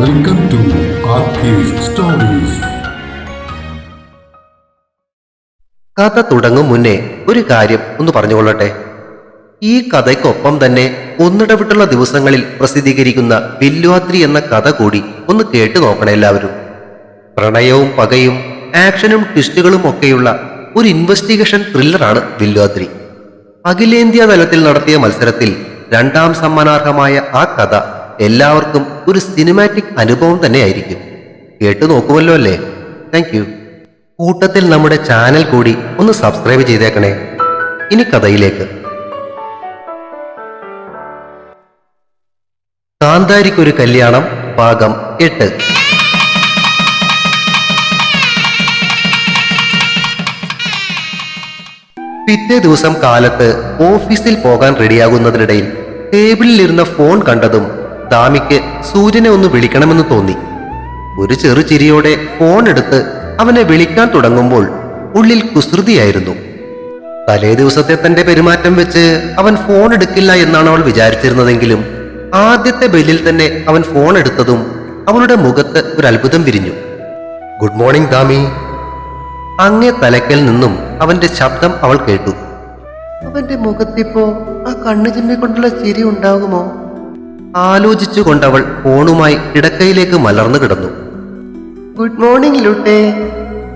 Welcome to stories കഥ തുടങ്ങും മുന്നേ ഒരു കാര്യം ഒന്ന് പറഞ്ഞുകൊള്ളട്ടെ. ഈ കഥയ്ക്കൊപ്പം തന്നെ ഒന്നിടവിട്ടുള്ള ദിവസങ്ങളിൽ പ്രസിദ്ധീകരിക്കുന്ന വില്വാദ്രി എന്ന കഥ കൂടി ഒന്ന് കേട്ടു നോക്കണം എല്ലാവരും. പ്രണയവും പകയും ആക്ഷനും ട്വിസ്റ്റുകളും ഒക്കെയുള്ള ഒരു ഇൻവെസ്റ്റിഗേഷൻ ത്രില്ലറാണ് വില്വാദ്രി അഖിലേന്ത്യാ തലത്തിൽ നടത്തിയ മത്സരത്തിൽ രണ്ടാം സമ്മാനാർഹമായ ആ കഥ എല്ലാവർക്കും ഒരു സിനിമാറ്റിക് അനുഭവം തന്നെയായിരിക്കും. കേട്ടു നോക്കുമല്ലോ അല്ലേ? താങ്ക് യു കൂട്ടത്തിൽ നമ്മുടെ ചാനൽ കൂടി ഒന്ന് സബ്സ്ക്രൈബ് ചെയ്തേക്കണേ. ഇനി കഥയിലേക്ക്. കാന്താരിക്കൊരു കല്യാണം ഭാഗം എട്ട്. പിറ്റേ ദിവസം കാലത്ത് ഓഫീസിൽ പോകാൻ റെഡിയാകുന്നതിനിടയിൽ ടേബിളിലിരുന്ന ഫോൺ കണ്ടതും ദാമിക്ക് സൂര്യനെ ഒന്ന് വിളിക്കണമെന്ന് തോന്നി. ഒരു ചെറു ചിരിയോടെ ഫോൺ എടുത്ത് അവനെ വിളിക്കാൻ തുടങ്ങുമ്പോൾ ഉള്ളിൽ കുസൃതിയായിരുന്നു. തലേ ദിവസത്തെ തന്റെ പെരുമാറ്റം വെച്ച് അവൻ ഫോൺ എടുക്കില്ല എന്നാണ് അവൾ വിചാരിച്ചിരുന്നതെങ്കിലും ആദ്യത്തെ ബെല്ലിൽ തന്നെ അവൻ ഫോൺ എടുത്തതും അവളുടെ മുഖത്ത് ഒരു അത്ഭുതം വിരിഞ്ഞു. Good morning Dami. അങ്ങേ തലക്കൽ നിന്നും അവന്റെ ശബ്ദം അവൾ കേട്ടു. അവന്റെ മുഖത്തിപ്പോ ആ കണ്ണു ചിമ്മിക്കൊണ്ടുള്ള ചിരി ഉണ്ടാകുമോ? ആലോചിച്ചുകൊണ്ടവൾ ഫോണുമായി കിടക്കയിലേക്ക് മലർന്നു കിടന്നു. ഗുഡ് മോർണിംഗ് ലുട്ടേ.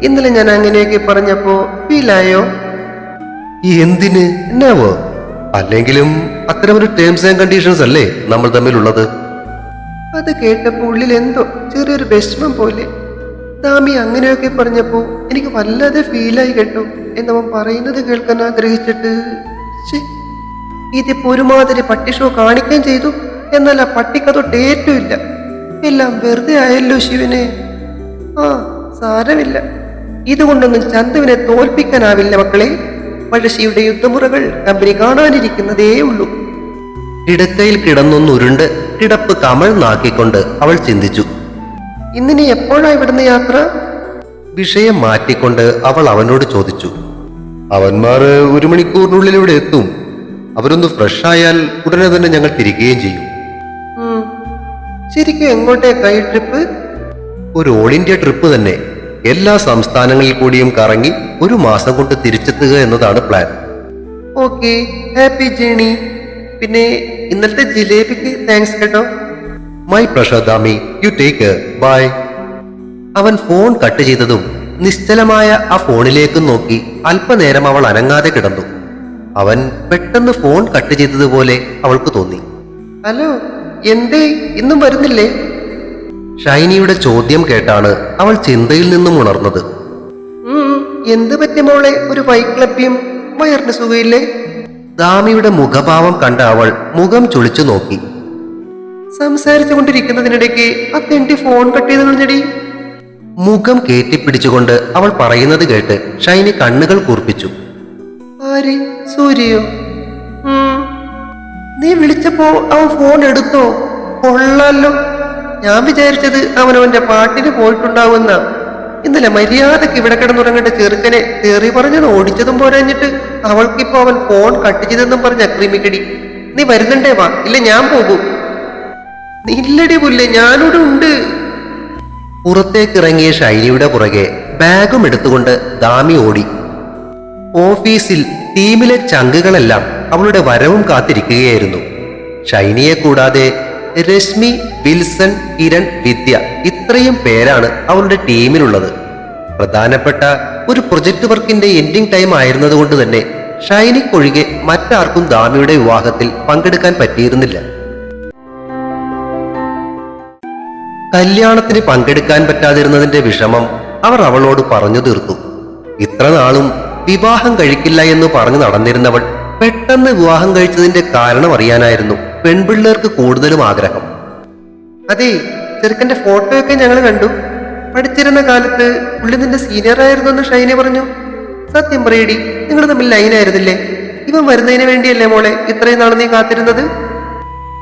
ഇന്നലെ ഞാൻ അങ്ങനെയൊക്കെ പറഞ്ഞപ്പോ ഫീലായോ? എന്തിന്? എന്നാവോ അല്ലെങ്കിലും അത്തരമൊരു ടേംസ് ആൻഡ് കണ്ടീഷൻസ് അല്ലേ നമ്മൾ തമ്മിലുള്ളത്? അത് കേട്ടപ്പോൾ ഉള്ളിൽ എന്തോ ചെറിയൊരു വിഷമം പോലെ. ദാമി അങ്ങനെയൊക്കെ പറഞ്ഞപ്പോ എനിക്ക് വല്ലാതെ ഫീലായി കേട്ടു. എന്നവൻ പറയുന്നത് കേൾക്കാൻ ആഗ്രഹിച്ചിട്ട് ഇതിപ്പോ ഒരുമാതിരി പട്ടി ഷോ കാണിക്കുകയും ചെയ്തു. എന്നാൽ ആ പട്ടിക്കതൊട്ട് ഇല്ല എല്ലാം വെറുതെ ആയല്ലോ ശിവനെ. ആ സാരമില്ല. ഇതുകൊണ്ടൊന്നും ചന്തുവിനെ തോൽപ്പിക്കാനാവില്ല മക്കളെ. പഴശ്ശിയുടെ യുദ്ധമുറകൾ കമ്പനി കാണാനിരിക്കുന്നതേ ഉള്ളൂ. കിടക്കയിൽ കിടന്നൊന്നുരുണ്ട്. കിടപ്പ് കമഴ്ന്നാക്കിക്കൊണ്ട് അവൾ ചിന്തിച്ചു. ഇന്നിനി എപ്പോഴാ ഇവിടുന്ന് യാത്ര? വിഷയം മാറ്റിക്കൊണ്ട് അവൾ അവനോട് ചോദിച്ചു. അവന്മാർ ഒരു മണിക്കൂറിനുള്ളിൽ ഇവിടെ എത്തും. അവരൊന്ന് ഫ്രഷ് ആയാൽ ഉടനെ തന്നെ ഞങ്ങൾ തിരികുകയും ചെയ്യും. ശരിക്കും എങ്ങോട്ടേ കൈ ട്രിപ്പ്? ഒരു ഓൾ ഇന്ത്യ ട്രിപ്പ് തന്നെ. എല്ലാ സംസ്ഥാനങ്ങളിൽ കൂടിയും കറങ്ങി ഒരു മാസം കൊണ്ട് തിരിച്ചെത്തുക എന്നതാണ് പ്ലാൻ ഓക്കെ ഹാപ്പി ജേണി പിന്നെ ഇന്നത്തെ ജിലേബിക്ക് താങ്ക്സ് കേട്ടോ. My pressure Dami you take bye അവൻ ഫോൺ കട്ട് ചെയ്തതും നിശ്ചലമായ ആ ഫോണിലേക്ക് നോക്കി അല്പനേരം അവൾ അനങ്ങാതെ കിടന്നു. അവൻ പെട്ടെന്ന് ഫോൺ കട്ട് ചെയ്തതുപോലെ അവൾക്ക് തോന്നി. ഹലോ എന്തേ? ഇന്നും വരുന്നില്ലേ? ഷൈനിയുടെ ചോദ്യം കേട്ടാണ് അവൾ ചിന്തയിൽ നിന്നും ഉണർന്നത്. എന്ത് പറ്റി മോളെ? ഒരു വൈക്ലപ്യം? വയറിന് സുഖയില്ലേ ദാമിയുടെ മുഖഭാവം കണ്ട അവൾ മുഖം ചുളിച്ചു നോക്കി. സംസാരിച്ചു കൊണ്ടിരിക്കുന്നതിനിടയ്ക്ക് അത്തെന്റെ ഫോൺ കട്ട് ചെയ്ത് കളഞ്ഞടി. മുഖം കേറ്റിപ്പിടിച്ചുകൊണ്ട് അവൾ പറയുന്നത് കേട്ട് ഷൈനി കണ്ണുകൾ കൂർപ്പിച്ചു ആര്? സൂര്യയോ? നീ വിളിച്ചപ്പോ അവൻ ഫോൺ എടുത്തോ? കൊള്ളാലോ. ഞാൻ വിചാരിച്ചത് അവൻ അവന്റെ പാട്ടിന് പോയിട്ടുണ്ടാവുന്ന ഇന്നലെ മര്യാദയ്ക്ക് ഇവിടെ കിടന്നുറങ്ങേണ്ട ചെറുക്കനെ തെറി പറഞ്ഞത് ഓടിച്ചതും പോരാഞ്ഞിട്ട് അവൾക്കിപ്പോ അവൻ ഫോൺ കട്ട് ചെയ്തെന്നും പറഞ്ഞ ക്രിമിക്കടി നീ വരുന്നുണ്ടേ വാ ഇല്ല ഞാൻ പോകും. ഇല്ലടി പുല്ല് ഞാനിവിടെ ഉണ്ട്. പുറത്തേക്കിറങ്ങിയ ശൈലിയുടെ പുറകെ ബാഗും എടുത്തുകൊണ്ട് ദാമി ഓടി. ഓഫീസിൽ ടീമിലെ ചങ്കുകളെല്ലാം അവളുടെ വരവും കാത്തിരിക്കുകയായിരുന്നു. ഷൈനിയെ കൂടാതെ രശ്മി വിൽസൺ കിരൺ വിദ്യ ഇത്രയും പേരാണ് അവളുടെ ടീമിലുള്ളത്. പ്രധാനപ്പെട്ട ഒരു പ്രൊജക്ട് വർക്കിന്റെ എൻഡിംഗ് ടൈം ആയിരുന്നതുകൊണ്ട് തന്നെ ഷൈനിക്കൊഴികെ മറ്റാർക്കും ദാമിയുടെ വിവാഹത്തിൽ പങ്കെടുക്കാൻ പറ്റിയിരുന്നില്ല. കല്യാണത്തിന് പങ്കെടുക്കാൻ പറ്റാതിരുന്നതിന്റെ വിഷമം അവർ അവളോട് പറഞ്ഞു തീർത്തു. ഇത്ര നാളും വിവാഹം കഴിക്കില്ല എന്ന് പറഞ്ഞു നടന്നിരുന്നവൾ പെട്ടെന്ന് വിവാഹം കഴിച്ചതിന്റെ കാരണം അറിയാനായിരുന്നു പെൺപിള്ളേർക്ക് കൂടുതലും ആഗ്രഹം. അതെ ചെറുക്കന്റെ ഫോട്ടോയൊക്കെ ഞങ്ങൾ കണ്ടു. പഠിച്ചിരുന്ന കാലത്ത് പുള്ളി നിന്റെ സീനിയർ ആയിരുന്നു എന്ന് ഷൈനെ പറഞ്ഞു. സത്യം പറയടി നിങ്ങൾ തമ്മിൽ ലൈനായിരുന്നില്ലേ ഇവൻ വരുന്നതിന് വേണ്ടിയല്ലേ മോളെ ഇത്രയും നാൾ നീ കാത്തിരുന്നത്?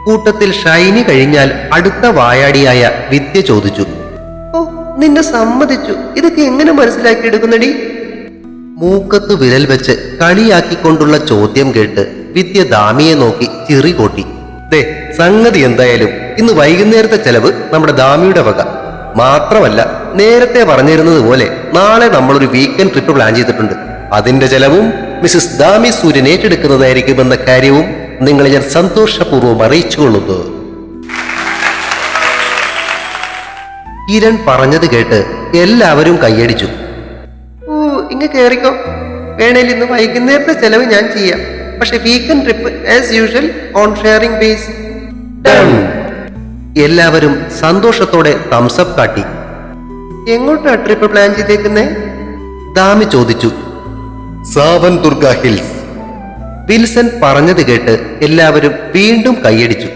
കൂട്ടത്തിൽ ഷൈനി കഴിഞ്ഞാൽ അടുത്ത വായാടിയായ വിദ്യ ചോദിച്ചു. ഓ നിന്നെ സമ്മതിച്ചു. ഇതൊക്കെ എങ്ങനെ മനസ്സിലാക്കി എടുക്കുന്നടി മൂക്കത്ത് വിരൽ വെച്ച് കളിയാക്കിക്കൊണ്ടുള്ള ചോദ്യം കേട്ട് വിദ്യ ദാമിയെ നോക്കി ചിറി കൂട്ടി. ദേ സംഗതി എന്തായാലും ഇന്ന് വൈകുന്നേരത്തെ ചെലവ് നമ്മുടെ ദാമിയുടെ വക. മാത്രമല്ല നേരത്തെ പറഞ്ഞിരുന്നത് പോലെ നാളെ നമ്മളൊരു വീക്കെൻഡ് ട്രിപ്പ് പ്ലാൻ ചെയ്തിട്ടുണ്ട്. അതിന്റെ ചെലവും മിസസ് ദാമി സൂര്യൻ ഏറ്റെടുക്കുന്നതായിരിക്കുമെന്ന കാര്യവും നിങ്ങളെ ഞാൻ സന്തോഷപൂർവം അറിയിച്ചുകൊള്ളുന്നു. കിരൺ പറഞ്ഞത് കേട്ട് എല്ലാവരും കൈയടിച്ചു. ഇങ്ങ കയറിക്കോ വേണേൽ ഇന്ന് വൈകുന്നേരത്തെ ചെലവ് ഞാൻ ചെയ്യാം. പക്ഷെ weekend trip as usual on sharing base എല്ലാവരും സന്തോഷത്തോടെ തംസപ്പ് കാട്ടി. എങ്ങോട്ടാ ട്രിപ്പ് പ്ലാൻ ചെയ്തേക്കുന്നേ? ദാമി ചോദിച്ചു. സാവൻ ദുർഗ ഹിൽസ്. വിൽസൺ പറഞ്ഞത് കേട്ട് എല്ലാവരും വീണ്ടും കൈയടിച്ചു.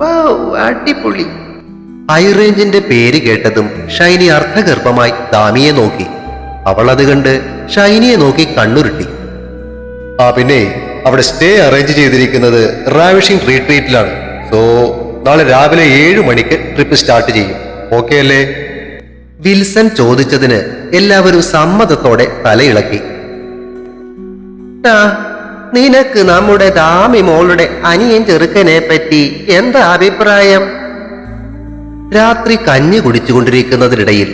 വൗ അടിപൊളി. ഹൈറേഞ്ചിന്റെ പേര് കേട്ടതും ഷൈനി അർത്ഥഗർഭമായി ദാമിയെ നോക്കി. അവൾ അത് കണ്ട് ഷൈനിയെ നോക്കി കണ്ണുരുട്ടി. ആ പിന്നെ അവിടെ സ്റ്റേ അറേഞ്ച് ചെയ്തിരിക്കുന്നത് റാവിഷിംഗ് റീട്രീറ്റിലാണ്. സോ നാളെ രാവിലെ ഏഴു മണിക്ക് ട്രിപ്പ് സ്റ്റാർട്ട് ചെയ്യും. ഓക്കെ അല്ലേ? വിൽസൺ ചോദിച്ചതിന് എല്ലാവരും സമ്മതത്തോടെ തലയിളക്കി. നിനക്ക് നമ്മുടെ ദാമി മോളുടെ അനിയൻ ചെറുക്കനെ പറ്റി എന്താ അഭിപ്രായം? രാത്രി കഞ്ഞി കുടിച്ചുകൊണ്ടിരിക്കുന്നതിനിടയിൽ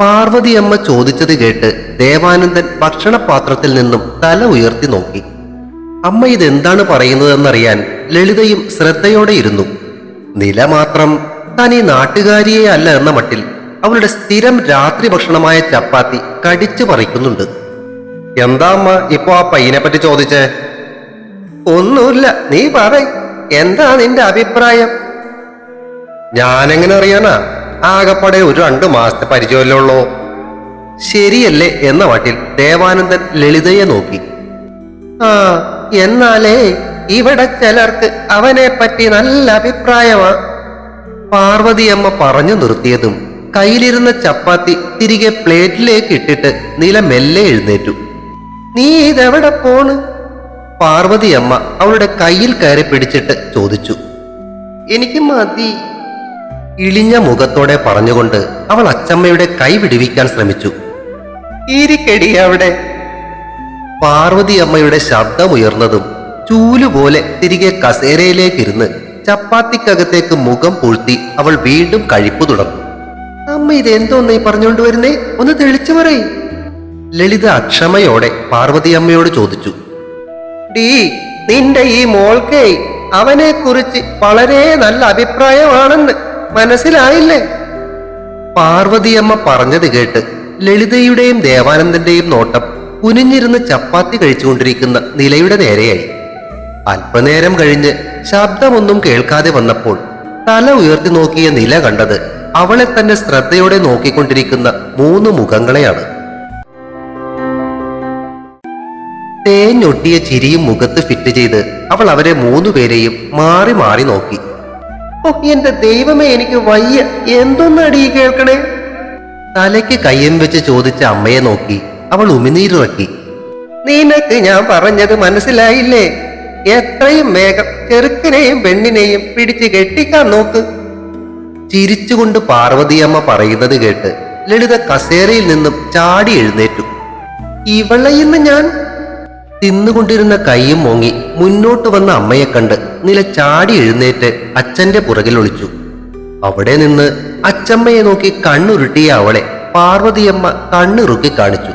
പാർവതിയമ്മ ചോദിച്ചത് കേട്ട് ദേവാനന്ദൻ ഭക്ഷണപാത്രത്തിൽ നിന്നും തല ഉയർത്തി നോക്കി. അമ്മ ഇതെന്താണ് പറയുന്നതെന്നറിയാൻ ലളിതയും ശ്രദ്ധയോടെ ഇരുന്നു. നില മാത്രം തനി നാട്ടുകാരിയെ അല്ല എന്ന മട്ടിൽ അവളുടെ സ്ഥിരം രാത്രി ഭക്ഷണമായ ചപ്പാത്തി കടിച്ചു പറിക്കുന്നുണ്ട്. എന്താ അമ്മ ഇപ്പോ ആ പയ്യനെ പറ്റി ചോദിച്ചേ? ഒന്നുമില്ല നീ പറ എന്താ നിന്റെ അഭിപ്രായം? ഞാനെങ്ങനെ അറിയാനാ? ആകപ്പാടെ ഒരു രണ്ടു മാസത്തെ പരിചയമല്ലേ ശരിയല്ലേ എന്ന വട്ടിൽ ദേവാനന്ദൻ ലളിതയെ നോക്കി. ആ എന്നാലേ ഇവിടെ ചിലർക്ക് അവനെ പറ്റി നല്ല അഭിപ്രായമാ. പാർവതിയമ്മ പറഞ്ഞു നിർത്തിയതും കയ്യിലിരുന്ന ചപ്പാത്തി തിരികെ പ്ലേറ്റിലേക്ക് ഇട്ടിട്ട് നില മെല്ലെ എഴുന്നേറ്റു. നീ ഇതെവിടെ പോണ്? പാർവതിയമ്മ അവളുടെ കയ്യിൽ കയറി പിടിച്ചിട്ട് ചോദിച്ചു. എനിക്ക് മതി. ഇളിഞ്ഞ മുഖത്തോടെ പറഞ്ഞുകൊണ്ട് അവൾ അച്ചമ്മയുടെ കൈ വിടുവിക്കാൻ ശ്രമിച്ചു. ഇരിക്കടി അവിടെ. പാർവതി അമ്മയുടെ ശബ്ദമുയർന്നതും ചൂലുപോലെ തിരികെ കസേരയിലേക്കിരുന്ന് ചപ്പാത്തിക്കകത്തേക്ക് മുഖം പൂഴ്ത്തി അവൾ വീണ്ടും കഴിപ്പു തുടർന്നു. അമ്മ ഇതെന്തോന്ന് ഈ പറഞ്ഞുകൊണ്ട് വരുന്നേ? ഒന്ന് തെളിച്ചു പറയ്. ലളിത അക്ഷമയോടെ പാർവതിയമ്മയോട് ചോദിച്ചു. ഡീ നിന്റെ ഈ മോൾക്കേ അവനെ കുറിച്ച് വളരെ നല്ല അഭിപ്രായമാണെന്ന് മനസ്സിലായില്ലേ? പാർവതിയമ്മ പറഞ്ഞത് കേട്ട് ലളിതയുടെയും ദേവാനന്ദന്റെയും നോട്ടം കുനിഞ്ഞിരുന്ന് ചപ്പാത്തി കഴിച്ചുകൊണ്ടിരിക്കുന്ന നിലയുടെ നേരെയായി. അല്പനേരം കഴിഞ്ഞ് ശബ്ദമൊന്നും കേൾക്കാതെ വന്നപ്പോൾ തല ഉയർത്തി നോക്കിയ നില കണ്ടത് അവളെ തന്നെ ശ്രദ്ധയോടെ നോക്കിക്കൊണ്ടിരിക്കുന്ന മൂന്ന് മുഖങ്ങളെയാണ്. തേഞ്ഞൊട്ടിയ ചിരിയും മുഖത്ത് ഫിറ്റ് ചെയ്ത് അവൾ അവരെ മൂന്നുപേരെയും മാറി മാറി നോക്കി. ഓ എന്റെ ദൈവമേ എനിക്ക് വയ്യ. എന്തൊന്നടി കേൾക്കണേ? തലയ്ക്ക് കയ്യൻ വെച്ച് ചോദിച്ച അമ്മയെ നോക്കി അവൾ ഉമിനീരിറക്കി. നിനക്ക് ഞാൻ പറഞ്ഞത് മനസ്സിലായില്ലേ? എത്രയും വേഗം ചെറുക്കനെയും പെണ്ണിനെയും പിടിച്ച് കെട്ടിക്കാൻ നോക്ക്. ചിരിച്ചുകൊണ്ട് പാർവതിയമ്മ പറയുന്നത് കേട്ട് ലളിത കസേരയിൽ നിന്നും ചാടി എഴുന്നേറ്റു. ഇവളെ ഇന്ന് ഞാൻ തിന്നുകൊണ്ടിരുന്ന കൈയും മോങ്ങി മുന്നോട്ട് വന്ന അമ്മയെ കണ്ട് നില ചാടി എഴുന്നേറ്റ് അച്ഛന്റെ പുറകിൽ ഒളിച്ചു. അവിടെ നിന്ന് അച്ചമ്മയെ നോക്കി കണ്ണുരുട്ടിയ അവളെ പാർവതിയമ്മ കണ്ണിറുക്കി കാണിച്ചു.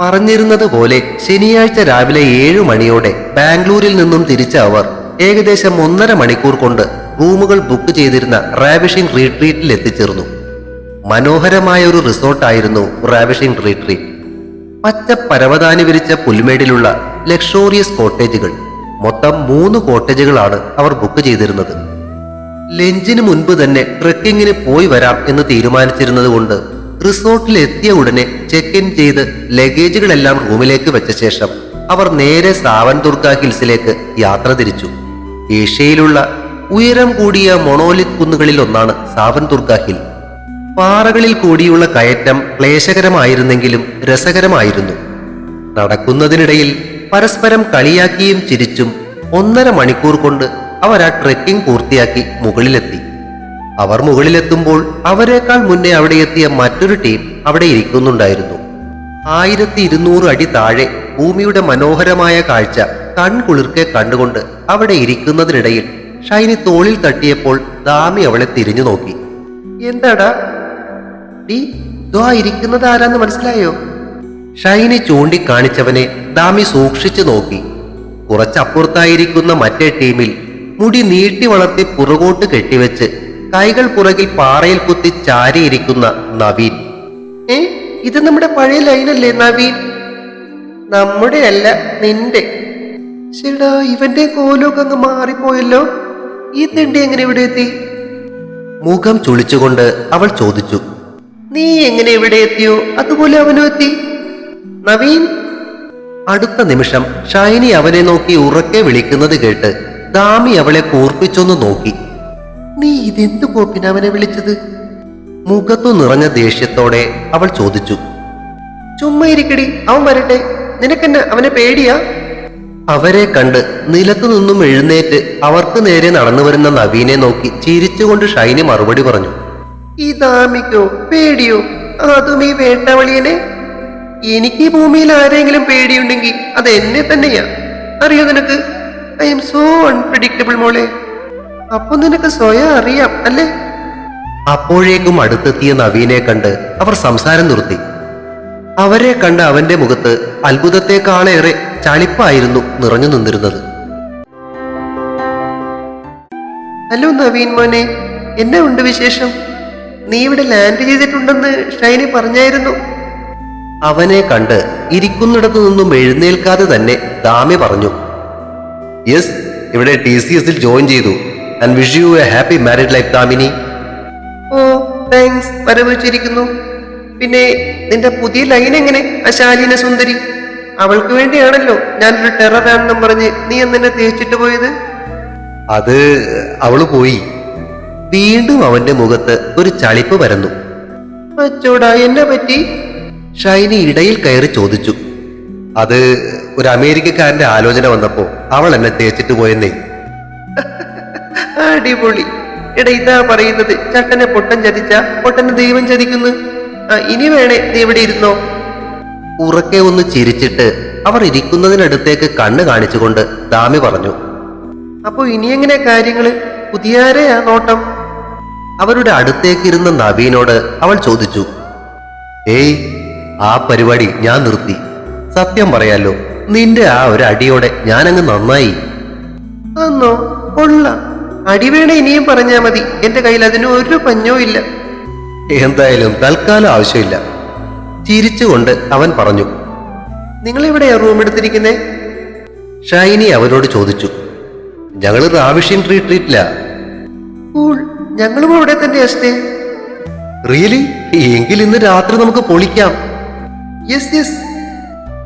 പറഞ്ഞിരുന്നത് പോലെ ശനിയാഴ്ച രാവിലെ ഏഴു മണിയോടെ ബാംഗ്ലൂരിൽ നിന്നും തിരിച്ച അവർ ഏകദേശം ഒന്നര മണിക്കൂർ കൊണ്ട് റൂമുകൾ ബുക്ക് ചെയ്തിരുന്ന റാവിഷിംഗ് റീട്രീറ്റിൽ എത്തിച്ചേർന്നു മനോഹരമായ ഒരു റിസോർട്ടായിരുന്നു റാവിഷിംഗ് റീട്രീറ്റ്. പച്ച പരവതാനി വിരിച്ച പുൽമേടിലുള്ള ലക്ഷോറിയസ് കോട്ടേജുകൾ. മൊത്തം മൂന്ന് കോട്ടേജുകളാണ് അവർ ബുക്ക് ചെയ്തിരുന്നത്. ലഞ്ചിന് മുൻപ് തന്നെ ട്രെക്കിങ്ങിന് പോയി വരാം എന്ന് തീരുമാനിച്ചിരുന്നത് കൊണ്ട് റിസോർട്ടിൽ എത്തിയ ഉടനെ ചെക്ക് ഇൻ ചെയ്ത് ലഗേജുകളെല്ലാം റൂമിലേക്ക് വെച്ച ശേഷം അവർ നേരെ സാവൻ ദുർഗ ഹിൽസിലേക്ക് യാത്ര തിരിച്ചു. ഏഷ്യയിലുള്ള ഉയരം കൂടിയ മൊണോലിത് കുന്നുകളിൽ ഒന്നാണ് സാവൻ ദുർഗ ഹിൽ. പാറകളിൽ കൂടിയുള്ള കയറ്റം ക്ലേശകരമായിരുന്നെങ്കിലും രസകരമായിരുന്നു. നടക്കുന്നതിനിടയിൽ പരസ്പരം കളിയാക്കിയും ചിരിച്ചും ഒന്നര മണിക്കൂർ കൊണ്ട് അവർ ആ ട്രെക്കിംഗ് പൂർത്തിയാക്കി മുകളിലെത്തി. അവർ മുകളിലെത്തുമ്പോൾ അവരെക്കാൾ മുന്നേ അവിടെ എത്തിയ മറ്റൊരു ടീം അവിടെ ഇരിക്കുന്നുണ്ടായിരുന്നു. ആയിരത്തി ഇരുന്നൂറ് അടി താഴെ ഭൂമിയുടെ മനോഹരമായ കാഴ്ച കൺകുളിർക്കെ കണ്ടുകൊണ്ട് അവിടെ ഇരിക്കുന്നതിനിടയിൽ ഷൈനി തോളിൽ തട്ടിയപ്പോൾ ദാമി അവളെ തിരിഞ്ഞു നോക്കി. എന്താടാ ഡി ദ്വാ ഇരിക്കുന്നത് ആരാന്ന് മനസ്സിലായോ? ഷൈനി ചൂണ്ടിക്കാണിച്ചവനെ ദാമി സൂക്ഷിച്ചു നോക്കി. കുറച്ചപ്പുറത്തായിരിക്കുന്ന മറ്റേ ടീമിൽ മുടി നീട്ടി വളർത്തി പുറകോട്ട് കെട്ടിവെച്ച് കൈകൾ പുറകിൽ പാറയിൽ കുത്തി ചാരിയിരിക്കുന്ന നവീൻ. ഏ ഇത് നമ്മുടെ പഴയ ലൈനല്ലേ നവീൻ? നമ്മുടെ അല്ല നിന്റെ. ശരിടാ ഇവന്റെ കോലൊക്കെ അങ്ങ് മാറിപ്പോയല്ലോ. ഈ തിണ്ടി എങ്ങനെ ഇവിടെ എത്തി? മുഖം ചുളിച്ചുകൊണ്ട് അവൾ ചോദിച്ചു. നീ എങ്ങനെ ഇവിടെ എത്തിയോ? അതുപോലെ അവനും എത്തി. നവീൻ? അടുത്ത നിമിഷം ഷൈനി അവനെ നോക്കി ഉറക്കെ വിളിക്കുന്നത് കേട്ട് ദാമി അവളെ കൂർപ്പിച്ചൊന്ന് നോക്കി. നീ ഇതെന്തു കോപ്പിന് അവനെ വിളിച്ചത്? മുഖത്തു നിറഞ്ഞ ദേഷ്യത്തോടെ അവൾ ചോദിച്ചു. ചുമ്മാ ഇരിക്കടി അവൻ വരട്ടെ. നിനക്കെന്നെ അവനെ പേടിയാ? അവരെ കണ്ട് നിലത്തു നിന്നും എഴുന്നേറ്റ് അവർക്ക് നേരെ നടന്നു വരുന്ന നവീനെ നോക്കി ചിരിച്ചുകൊണ്ട് ഷൈനി മറുപടി പറഞ്ഞു. ഈ ദാമിക്കോ പേടിയോ? അതും ഈ വേട്ടവളിയനെ? എനിക്ക് ഈ ഭൂമിയിൽ ആരെങ്കിലും പേടിയുണ്ടെങ്കിൽ അത് എന്നെ തന്നെയാ. അറിയോ നിനക്ക്? ഐ എം സോ അൺപ്രഡിക്റ്റബിൾ മോളെ. അപ്പൊ നിനക്ക് സ്വയം അറിയാം അല്ലേ? അപ്പോഴേക്കും അടുത്തെത്തിയ നവീനെ കണ്ട് അവർ സംസാരം നിർത്തി. അവരെ കണ്ട അവന്റെ മുഖത്ത് അത്ഭുതത്തെക്കാളേറെ ചളിപ്പായിരുന്നു നിറഞ്ഞു നിന്നിരുന്നത്. ഹലോ നവീൻ മോനെ എന്നെ ഉണ്ട് വിശേഷം? നീ ഇവിടെ ലാൻഡ് ചെയ്തിട്ടുണ്ടെന്ന് ഷൈനി പറഞ്ഞായിരുന്നു. അവനെ കണ്ട് ഇരിക്കുന്നിടത്തു നിന്നും എഴുന്നേൽക്കാതെ തന്നെ ദാമി പറഞ്ഞു യെസ് ഇവിടെ ടി സി എസിൽ ജോയിൻ ചെയ്തു. And wish you a happy married life Damini. Oh thanks വരവിച്ചിരിക്കുന്നു പിന്നെ നിന്റെ പുതിയ ലൈൻ എങ്ങനെ അശാലീന സുന്ദരി? അവൾക്ക് വേണ്ടിയാണല്ലോ ഞാനൊരു ടെററാണെന്നും പറഞ്ഞ് നീ എന്നെ തേച്ചിട്ട് പോയത്? അത് അവൾ പോയി. വീണ്ടും അവന്റെ മുഖത്ത് ഒരു ചളിപ്പ് പരന്നു. അച്ചോടാ എന്നെ പറ്റി? ഷൈനി ഇടയിൽ കയറി ചോദിച്ചു. അത് ഒരു അമേരിക്കക്കാരന്റെ ആലോചന വന്നപ്പോ അവൾ എന്നെ തേച്ചിട്ട് പോയെന്നേ. അടിപൊളി. എടാ ഇതാ പറയുന്നത്. ചട്ടനെ പൊട്ടൻ ചതിച്ച പൊട്ടനെ ദൈവം ചതിക്കുന്നു. ഇനി വേണേ നീ ഇവിടെ ഇരുന്നോ? ഉറക്കെ ഒന്ന് ചിരിച്ചിട്ട് അവർ ഇരിക്കുന്നതിനടുത്തേക്ക് കണ്ണ് കാണിച്ചുകൊണ്ട് ദാമി പറഞ്ഞു. അപ്പോ ഇനിയെങ്ങനെ കാര്യങ്ങൾ? പുതിയാരെയാ നോട്ടം? അവരുടെ അടുത്തേക്കിരുന്ന നവീനോട് അവൾ ചോദിച്ചു ഏയ് ആ പരിപാടി ഞാൻ നിർത്തി. സത്യം പറയാലോ നിന്റെ ആ ഒരു അടിയോടെ ഞാനങ്ങ് നന്നായി. അന്നോ കൊള്ള. അടിവേണ ഇനിയും പറഞ്ഞാ മതി. എന്റെ കയ്യിൽ അതിന് ഒരു പഞ്ഞോ ഇല്ല. എന്തായാലും തൽക്കാലം ആവശ്യമില്ല. ചിരിച്ചുകൊണ്ട് അവൻ പറഞ്ഞു നിങ്ങൾ എവിടെയാ റൂം എടുത്തിരിക്കുന്നേ? ഷൈനി അവരോട് ചോദിച്ചു ഞങ്ങൾ റാവിഷ്യൻ ട്രീറ്റില്ല കൂൾ ഞങ്ങളും അവിടെ തന്നെ അഷ്ടേ റിയലി എങ്കിൽ ഇന്ന് രാത്രി നമുക്ക് പൊളിക്കാം. യെസ് യെസ്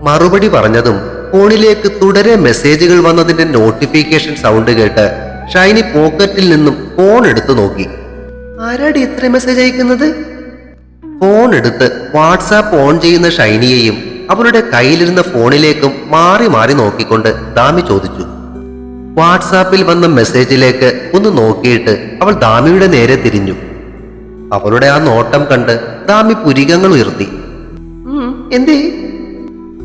മറുപടി പറഞ്ഞതും ഫോണിലേക്ക് തുടരെ മെസ്സേജുകൾ വന്നതിന്റെ നോട്ടിഫിക്കേഷൻ സൗണ്ട് കേട്ട് ഷൈനി പോക്കറ്റിൽ നിന്നും ഫോൺ എടുത്തു നോക്കി. ആരാടി ഇത്ര മെസ്സേജ് അയക്കുന്നത്? ഫോൺ എടുത്ത് വാട്സാപ്പ് ഓൺ ചെയ്യുന്ന ഷൈനിയെയും അവരുടെ കയ്യിലിരുന്ന ഫോണിലേക്കും മാറി മാറി നോക്കിക്കൊണ്ട് ദാമി ചോദിച്ചു. വാട്സാപ്പിൽ വന്ന മെസ്സേജിലേക്ക് ഒന്ന് നോക്കിയിട്ട് അവൾ ദാമിയുടെ നേരെ തിരിഞ്ഞു. അവളുടെ ആ നോട്ടം കണ്ട് ദാമി പുരികങ്ങൾ ഉയർത്തി. എന്തേ?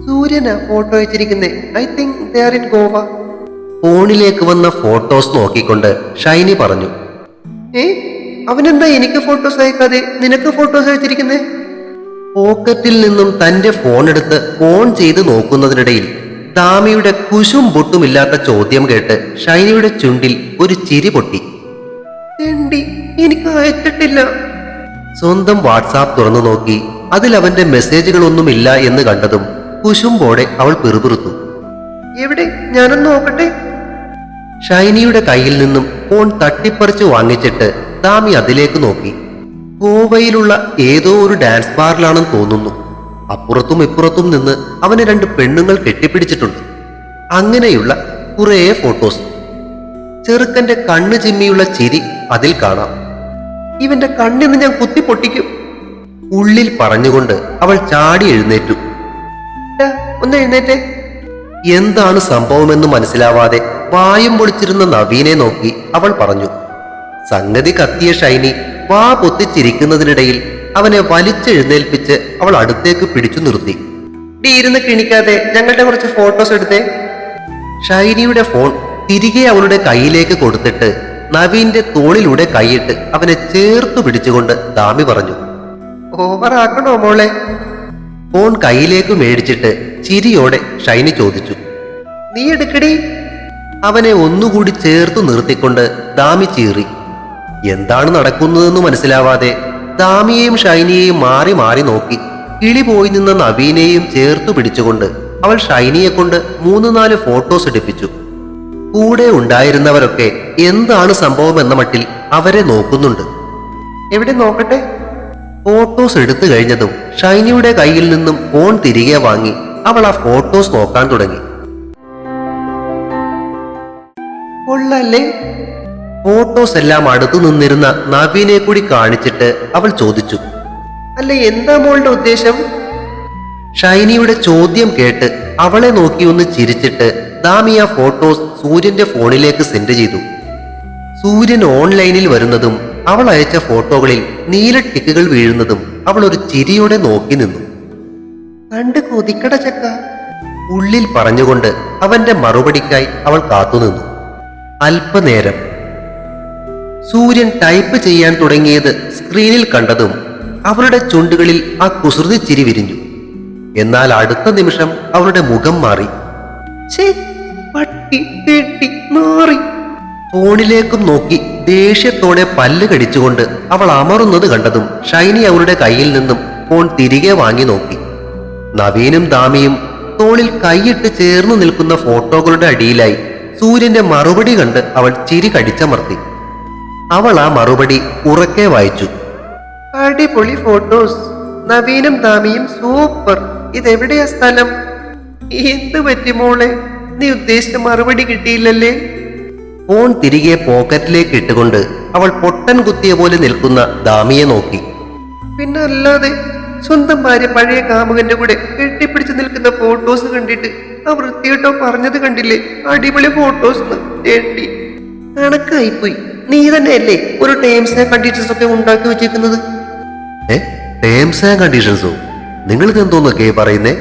സൂര്യനാ photo അയച്ചിരിക്കുന്നേ I think they are in Goa. ഫോണിലേക്ക് വന്ന ഫോട്ടോസ് നോക്കിക്കൊണ്ട് ഷൈനി പറഞ്ഞു. ഏ അവനെന്താ എനിക്ക് ഫോട്ടോസ് അയക്കാതെ? നിനക്ക് ഫോട്ടോസ് അയച്ചിരിക്കുന്നേ പോക്കറ്റിൽ നിന്നും തന്റെ ഫോൺ എടുത്ത് ഫോൺ ചെയ്ത് നോക്കുന്നതിനിടയിൽ ദാമിയുടെ കുശും പൊട്ടുമില്ലാത്ത ചോദ്യം കേട്ട് ഷൈനിയുടെ ചുണ്ടിൽ ഒരു ചിരി പൊട്ടി. തെണ്ടി എനിക്ക് അയച്ചിട്ടില്ല. സ്വന്തം വാട്സാപ്പ് തുറന്നു നോക്കി അതിൽ അവന്റെ മെസ്സേജുകളൊന്നുമില്ല എന്ന് കണ്ടതും കുശുമ്പോടെ അവൾ പിറുപിറുത്തു. എവിടെ? ഞാനൊന്ന് നോക്കട്ടെ. ഷൈനിയുടെ കയ്യിൽ നിന്നും ഫോൺ തട്ടിപ്പറിച്ചു വാങ്ങിച്ചിട്ട് ദാമി അതിലേക്ക് നോക്കി. ഗോവയിലുള്ള ഏതോ ഒരു ഡാൻസ് ബാറിലാണെന്ന് തോന്നുന്നു. അപ്പുറത്തും ഇപ്പുറത്തും നിന്ന് അവനെ രണ്ട് പെണ്ണുങ്ങൾ കെട്ടിപ്പിടിച്ചിട്ടുണ്ട്. അങ്ങനെയുള്ള കുറേ ഫോട്ടോസ്. ചെറുക്കന്റെ കണ്ണു ചിമ്മിയുള്ള ചിരി അതിൽ കാണാം. ഇവന്റെ കണ്ണിന്ന് ഞാൻ കുത്തി പൊട്ടിക്കും. ഉള്ളിൽ പറഞ്ഞുകൊണ്ട് അവൾ ചാടി എഴുന്നേറ്റു. ഒന്ന് എഴുന്നേറ്റേ. എന്താണ് സംഭവമെന്ന് മനസ്സിലാവാതെ വായും പൊളിച്ചിരുന്ന നവീനെ നോക്കി അവൾ പറഞ്ഞു. സംഗതി കത്തിയ ഷൈനി വാ പൊത്തിച്ചിരിക്കുന്നതിനിടയിൽ അവനെ വലിച്ചെഴുന്നേൽപ്പിച്ച് അവൾ അടുത്തേക്ക് പിടിച്ചു നിർത്തി. ഡി ഇരുന്ന് കിണിക്കാതെ ഞങ്ങളുടെ കുറച്ച് ഫോട്ടോസ് എടുത്തേ. ഷൈനിയുടെ ഫോൺ തിരികെ അവളുടെ കയ്യിലേക്ക് കൊടുത്തിട്ട് നവീന്റെ തോളിലൂടെ കൈയിട്ട് അവനെ ചേർത്തു പിടിച്ചുകൊണ്ട് ദാമി പറഞ്ഞു ഓവറാക്കണോ മോളെ? ഫോൺ കയ്യിലേക്ക് മേടിച്ചിട്ട് ചിരിയോടെ ഷൈനി ചോദിച്ചു നീ എടുക്കടി? അവനെ ഒന്നുകൂടി ചേർത്തു നിർത്തിക്കൊണ്ട് ദാമി ചീറി എന്താണ് നടക്കുന്നതെന്ന് മനസ്സിലാവാതെ ദാമിയെയും ഷൈനിയെയും മാറി മാറി നോക്കി. കിളി പോയി നിന്ന നവീനെയും ചേർത്തു പിടിച്ചുകൊണ്ട് അവൾ ഷൈനിയെ കൊണ്ട് മൂന്ന് നാല് ഫോട്ടോസ് എടുപ്പിച്ചു. കൂടെ ഉണ്ടായിരുന്നവരൊക്കെ എന്താണ് സംഭവം എന്ന മട്ടിൽ അവരെ നോക്കുന്നുണ്ട്. എവിടെ നോക്കട്ടെ? ഫോട്ടോസ് എടുത്തു കഴിഞ്ഞതും ഷൈനിയുടെ കയ്യിൽ നിന്നും ഫോൺ തിരികെ വാങ്ങി അവൾ ആ ഫോട്ടോസ് നോക്കാൻ തുടങ്ങി. കൊള്ളല്ലേ? ഫോട്ടോസ് എല്ലാം അടുത്തു നിന്നിരുന്ന നവീനെ കൂടി കാണിച്ചിട്ട് അവൾ ചോദിച്ചു അല്ല എന്താ മോളുടെ ഉദ്ദേശം? ഷൈനിയുടെ ചോദ്യം കേട്ട് അവളെ നോക്കി ഒന്ന് ചിരിച്ചിട്ട് ദാമിയ ഫോട്ടോസ് സൂര്യന്റെ ഫോണിലേക്ക് സെൻഡ് ചെയ്തു. സൂര്യൻ ഓൺലൈനിൽ വരുന്നതും അവൾ അയച്ച ഫോട്ടോകളിൽ നീല ടിക്കുകൾ വീഴുന്നതും അവൾ ഒരു ചിരിയോടെ നോക്കി നിന്നു. കണ്ട് കൊതിക്കട ചക്ക. ഉള്ളിൽ പറഞ്ഞുകൊണ്ട് അവന്റെ മറുപടിക്കായി അവൾ കാത്തുനിന്നു. അല്പനേരം സൂര്യൻ ടൈപ്പ് ചെയ്യാൻ തുടങ്ങിയത് സ്ക്രീനിൽ കണ്ടതും അവളുടെ ചുണ്ടുകളിൽ ആ കുസൃതി ചിരി വിരിഞ്ഞു. എന്നാൽ അടുത്ത നിമിഷം അവളുടെ മുഖം മാറി. മാറി. ഫോണിലേക്കും നോക്കി ദേഷ്യത്തോടെ പല്ല് കടിച്ചുകൊണ്ട് അവൾ അമറുന്നത് കണ്ടതും ഷൈനി അവളുടെ കയ്യിൽ നിന്നും ഫോൺ തിരികെ വാങ്ങി നോക്കി. നവീനും ദാമിയും തോളിൽ കൈയിട്ട് ചേർന്ന് നിൽക്കുന്ന ഫോട്ടോകളുടെ അടിയിലായി സൂര്യന്റെ മറുപടി കണ്ട് അവൾ ചിരി കടിച്ചമർത്തി. അവൾ ആ മറുപടി ഉറക്കെ വായിച്ചു. അടിപൊളി ഫോട്ടോസ് നവീനും ദാമിയും സൂപ്പർ ഇതെവിടെയാ സ്ഥലം? എന്ത് പറ്റി മോളെ? നീ ഉദ്ദേശിച്ച മറുപടി കിട്ടിയില്ലല്ലേ? ഫോൺ തിരികെ പോക്കറ്റിലേക്ക് ഇട്ടുകൊണ്ട് അവൾ പൊട്ടൻ കുത്തിയ പോലെ നിൽക്കുന്ന ദാമിയെ നോക്കി. പിന്നെ അല്ലാതെ സ്വന്തം ഭാര്യ പഴയ കാമുകന്റെ കൂടെ കെട്ടിപ്പിടിച്ച് നിൽക്കുന്ന ഫോട്ടോസ് കണ്ടിട്ട് ആ വൃത്തിയോട്ടോ പറഞ്ഞത് കണ്ടില്ലേ? അടിപൊളി ഫോട്ടോസ് തേണ്ടി കണക്കായിപ്പോയി. നീ തന്നെയല്ലേ ഒരു ടേംസ് ആൻഡ് കണ്ടീഷൻസ് ഒക്കെ ഉണ്ടാക്കി വെച്ചേക്കുന്നത് ഏ? ടേംസ് ആൻഡ് കണ്ടീഷൻസോ നിങ്ങൾക്ക് എന്തോന്നൊക്കെ പറയുന്നേ?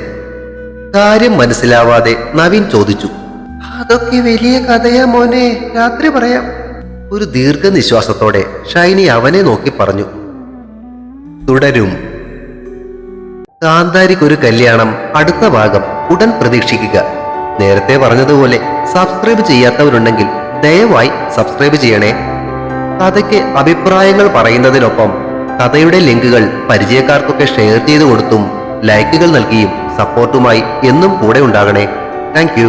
കാര്യം മനസ്സിലാവാതെ നവീൻ ചോദിച്ചു. അതൊക്കെ വലിയ കഥയാ മോനെ. രാത്രി പറയാം. ഒരു ദീർഘനിശ്വാസത്തോടെ ഷൈനി അവനെ നോക്കി പറഞ്ഞു. തുടരും. കാന്താരിക്കൊരു കല്യാണം അടുത്ത ഭാഗം ഉടൻ പ്രതീക്ഷിക്കുക. നേരത്തെ പറഞ്ഞതുപോലെ സബ്സ്ക്രൈബ് ചെയ്യാത്തവരുണ്ടെങ്കിൽ ദയവായി സബ്സ്ക്രൈബ് ചെയ്യണേ. കഥയ്ക്ക് അഭിപ്രായങ്ങൾ പറയുന്നതിനൊപ്പം കഥയുടെ ലിങ്കുകൾ പരിചയക്കാർക്കൊക്കെ ഷെയർ ചെയ്തു കൊടുത്തും ലൈക്കുകൾ നൽകിയും സപ്പോർട്ടുമായി എന്നും കൂടെ ഉണ്ടാകണേ. താങ്ക്